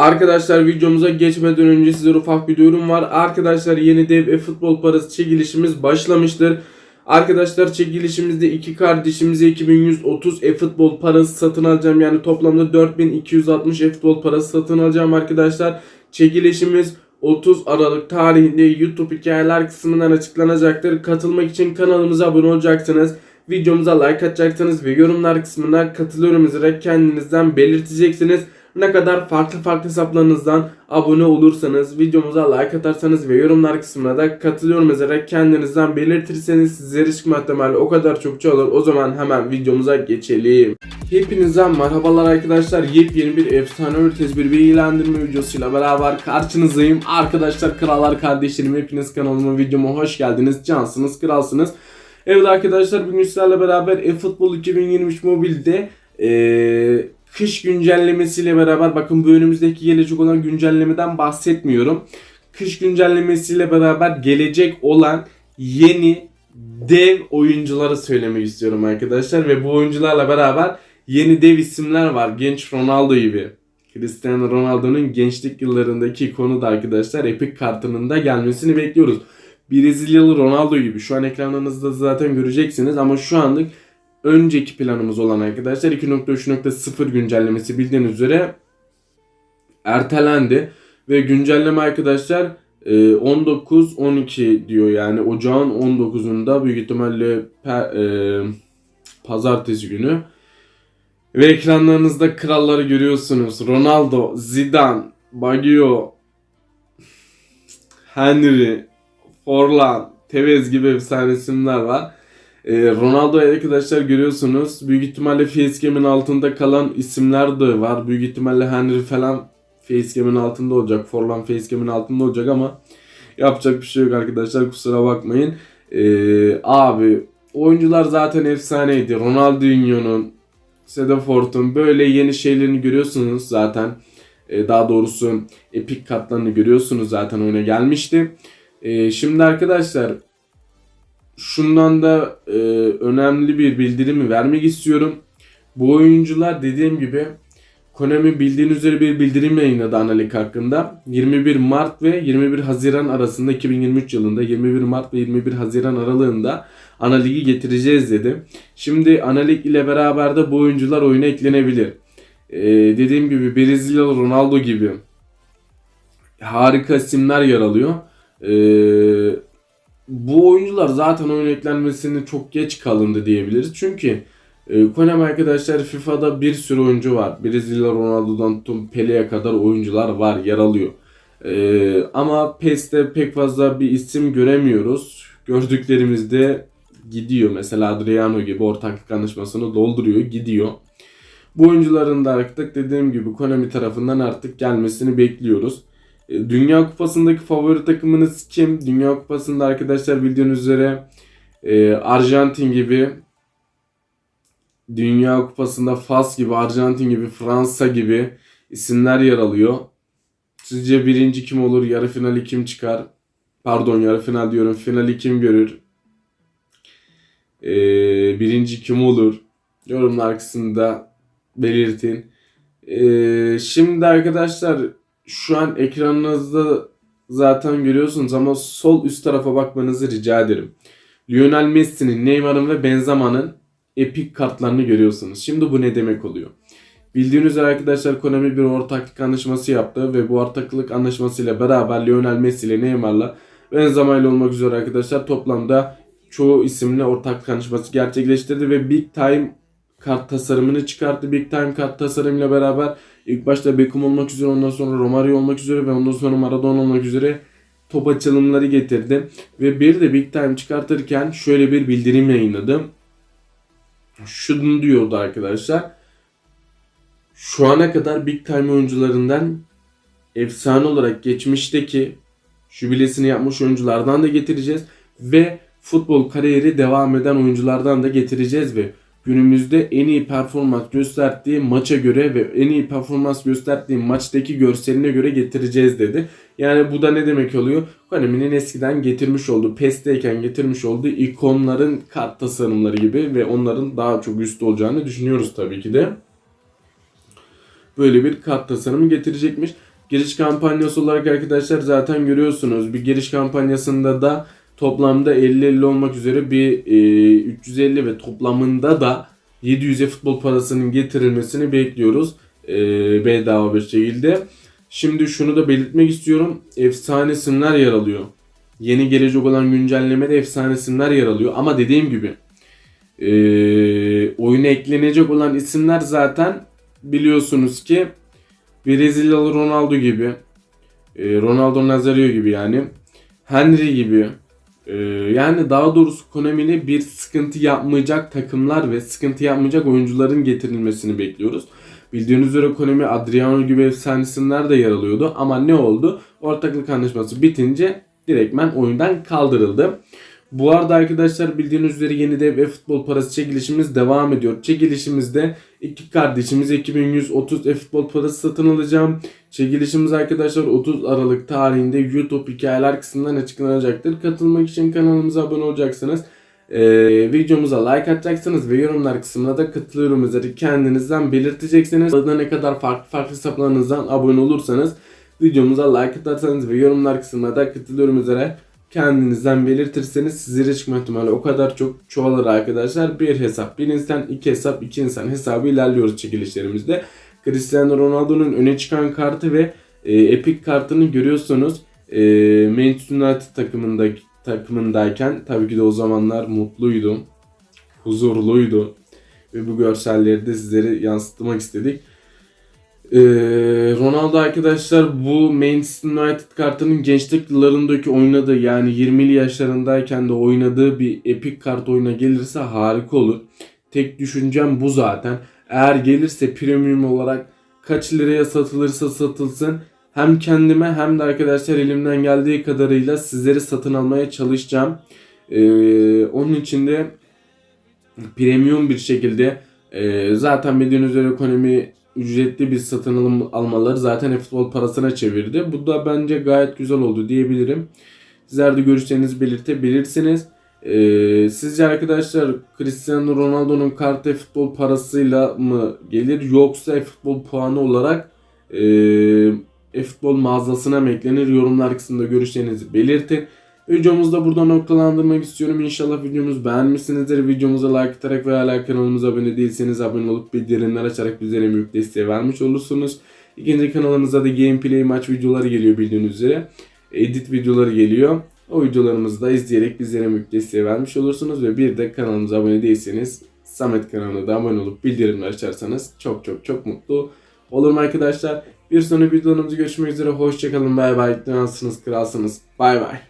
Arkadaşlar videomuza geçmeden önce size ufak bir duyurum var. Arkadaşlar yeni dev e futbol parası çekilişimiz başlamıştır. Arkadaşlar çekilişimizde iki kardeşimize 2130 e-futbol parası satın alacağım. Yani toplamda 4260 e-futbol parası satın alacağım arkadaşlar. Çekilişimiz 30 Aralık tarihinde YouTube hikayeler kısmından açıklanacaktır. Katılmak için kanalımıza abone olacaksınız. Videomuza like atacaksınız ve yorumlar kısmına katılıyorum yazarak kendinizden belirteceksiniz. Ne kadar farklı farklı hesaplarınızdan abone olursanız, videomuza like atarsanız ve yorumlar kısmına da katılıyorum yazarak kendinizden belirtirseniz sizlere çıkma ihtimali o kadar çokça olur. O zaman hemen videomuza geçelim. Hepinize merhabalar arkadaşlar. Yepyeni bir efsane ötesi bir bilgilendirme videosuyla beraber karşınızdayım. Arkadaşlar krallar kardeşlerim hepiniz kanalıma videoma hoş geldiniz. Cansınız kralsınız. Evet arkadaşlar bugün sizlerle beraber eFootball 2023 mobilde eee kış güncellemesiyle beraber bakın bu önümüzdeki gelecek olan güncellemeden bahsetmiyorum. Kış güncellemesiyle beraber gelecek olan yeni dev oyuncuları söylemek istiyorum arkadaşlar ve bu oyuncularla beraber yeni dev isimler var. Genç Ronaldo gibi. Cristiano Ronaldo'nun gençlik yıllarındaki konu da arkadaşlar Epic kartının da gelmesini bekliyoruz. Brezilyalı Ronaldo gibi şu an ekranınızda zaten göreceksiniz ama şu anlık önceki planımız olan arkadaşlar 2.3.0 güncellemesi bildiğiniz üzere ertelendi ve güncelleme arkadaşlar e, 19-12 diyor yani ocağın 19'unda büyük ihtimalle e, pazartesi günü ve ekranlarınızda kralları görüyorsunuz. Ronaldo, Zidane, Baggio, Henry, Forlan, Tevez gibi efsane isimler var. Ee, Ronaldo'yu arkadaşlar görüyorsunuz. Büyük ihtimalle facecam'in altında kalan isimler de var. Büyük ihtimalle Henry falan facecam'in altında olacak. Forlan facecam'in altında olacak ama yapacak bir şey yok arkadaşlar. Kusura bakmayın. Ee, abi oyuncular zaten efsaneydi. Ronaldinho'nun, Sedafort'un böyle yeni şeylerini görüyorsunuz zaten. Ee, daha doğrusu epik katlarını görüyorsunuz zaten oyuna gelmişti. Ee, şimdi arkadaşlar şundan da e, önemli bir bildirimi vermek istiyorum. Bu oyuncular dediğim gibi Konami bildiğiniz üzere bir bildirim yayınladı Analik hakkında. 21 Mart ve 21 Haziran arasında 2023 yılında 21 Mart ve 21 Haziran aralığında Analig'i getireceğiz dedi. Şimdi Analik ile beraber de bu oyuncular oyuna eklenebilir. Ee, dediğim gibi Brezilyalı Ronaldo gibi harika isimler yer alıyor. Ee, bu oyuncular zaten oyun eklenmesini çok geç kalındı diyebiliriz. Çünkü e, Konami arkadaşlar FIFA'da bir sürü oyuncu var. Brezilya Ronaldo'dan tutun Pele'ye kadar oyuncular var, yer alıyor. E, ama PES'te pek fazla bir isim göremiyoruz. Gördüklerimizde gidiyor. Mesela Adriano gibi ortaklık anlaşmasını dolduruyor, gidiyor. Bu oyuncuların da artık dediğim gibi Konami tarafından artık gelmesini bekliyoruz. E, Dünya Kupası'ndaki favori takımınız kim? Dünya Kupası'nda arkadaşlar bildiğiniz üzere e, Arjantin gibi Dünya Kupası'nda Fas gibi, Arjantin gibi, Fransa gibi isimler yer alıyor. Sizce birinci kim olur? Yarı finali kim çıkar? Pardon yarı final diyorum. Finali kim görür? E, birinci kim olur? Yorumlar kısmında belirtin. E, şimdi arkadaşlar şu an ekranınızda zaten görüyorsunuz ama sol üst tarafa bakmanızı rica ederim. Lionel Messi'nin, Neymar'ın ve Benzema'nın epik kartlarını görüyorsunuz. Şimdi bu ne demek oluyor? Bildiğiniz üzere arkadaşlar Konami bir ortaklık anlaşması yaptı ve bu ortaklık anlaşmasıyla beraber Lionel Messi ile Neymar'la Benzema ile olmak üzere arkadaşlar toplamda çoğu isimle ortaklık anlaşması gerçekleştirdi ve Big Time kart tasarımını çıkarttı. Big Time kart tasarımıyla beraber ilk başta Beckham olmak üzere ondan sonra Romario olmak üzere ve ondan sonra Maradona olmak üzere top açılımları getirdi. Ve bir de Big Time çıkartırken şöyle bir bildirim yayınladı. Şunu diyordu arkadaşlar. Şu ana kadar Big Time oyuncularından efsane olarak geçmişteki jübilesini yapmış oyunculardan da getireceğiz. Ve futbol kariyeri devam eden oyunculardan da getireceğiz ve günümüzde en iyi performans gösterdiği maça göre ve en iyi performans gösterdiği maçtaki görseline göre getireceğiz dedi. Yani bu da ne demek oluyor? Konami'nin eskiden getirmiş olduğu, PES'teyken getirmiş olduğu ikonların kart tasarımları gibi ve onların daha çok üstü olacağını düşünüyoruz tabii ki de. böyle bir kart tasarımı getirecekmiş. Giriş kampanyası olarak arkadaşlar zaten görüyorsunuz. Bir giriş kampanyasında da toplamda 50-50 olmak üzere bir e, 350 ve toplamında da 700'e futbol parasının getirilmesini bekliyoruz. E, bedava bir şekilde. Şimdi şunu da belirtmek istiyorum. Efsane isimler yer alıyor. Yeni gelecek olan güncellemede efsane isimler yer alıyor. Ama dediğim gibi e, oyuna eklenecek olan isimler zaten biliyorsunuz ki Brezilyalı Ronaldo gibi, e, Ronaldo Nazario gibi yani, Henry gibi, yani daha doğrusu Konami'li bir sıkıntı yapmayacak takımlar ve sıkıntı yapmayacak oyuncuların getirilmesini bekliyoruz. Bildiğiniz üzere Konami Adriano gibi efsane isimler de yer alıyordu ama ne oldu? Ortaklık anlaşması bitince direktmen oyundan kaldırıldı. Bu arada arkadaşlar bildiğiniz üzere yeni dev ve futbol parası çekilişimiz devam ediyor. Çekilişimizde iki kardeşimiz 2130 e-futbol parası satın alacağım. Çekilişimiz arkadaşlar 30 Aralık tarihinde YouTube hikayeler kısmından açıklanacaktır. Katılmak için kanalımıza abone olacaksınız. Ee, videomuza like atacaksınız ve yorumlar kısmına da katılıyorum üzeri kendinizden belirteceksiniz. Burada ne kadar farklı farklı hesaplarınızdan abone olursanız videomuza like atarsanız ve yorumlar kısmına da katılıyorum üzere kendinizden belirtirseniz sizlere çıkma ihtimali o kadar çok çoğalır arkadaşlar. Bir hesap bir insan, iki hesap iki insan hesabı ilerliyoruz çekilişlerimizde. Cristiano Ronaldo'nun öne çıkan kartı ve e, Epic kartını görüyorsunuz. E, Manchester United takımındaki takımındayken tabii ki de o zamanlar mutluydu. Huzurluydu. Ve bu görselleri de sizlere yansıtmak istedik. Ee, Ronaldo arkadaşlar bu Manchester United kartının gençlik yıllarındaki oynadığı yani 20'li yaşlarındayken de oynadığı bir Epic kart oyuna gelirse harika olur. Tek düşüncem bu zaten. Eğer gelirse premium olarak kaç liraya satılırsa satılsın hem kendime hem de arkadaşlar elimden geldiği kadarıyla sizleri satın almaya çalışacağım. Ee, onun için de premium bir şekilde e, zaten bildiğiniz üzere ekonomi ücretli bir satın alım almaları zaten futbol parasına çevirdi. Bu da bence gayet güzel oldu diyebilirim. Sizler de görüşlerinizi belirtebilirsiniz. Ee, sizce arkadaşlar Cristiano Ronaldo'nun kartı futbol parasıyla mı gelir yoksa futbol puanı olarak e, futbol mağazasına mı eklenir? Yorumlar kısmında görüşlerinizi belirtin. Videomuzu da burada noktalandırmak istiyorum. İnşallah videomuzu beğenmişsinizdir. Videomuza like atarak veya hala kanalımıza abone değilseniz abone olup bildirimler açarak bizlere büyük desteği vermiş olursunuz. İkinci kanalımızda da gameplay maç videoları geliyor bildiğiniz üzere. Edit videoları geliyor. O videolarımızı da izleyerek bizlere büyük desteği vermiş olursunuz. Ve bir de kanalımıza abone değilseniz Samet kanalına da abone olup bildirimler açarsanız çok çok çok mutlu olurum arkadaşlar. Bir sonraki videolarımızda görüşmek üzere. Hoşçakalın. Bay bay. Nasılsınız? Kralsınız. Bay bay.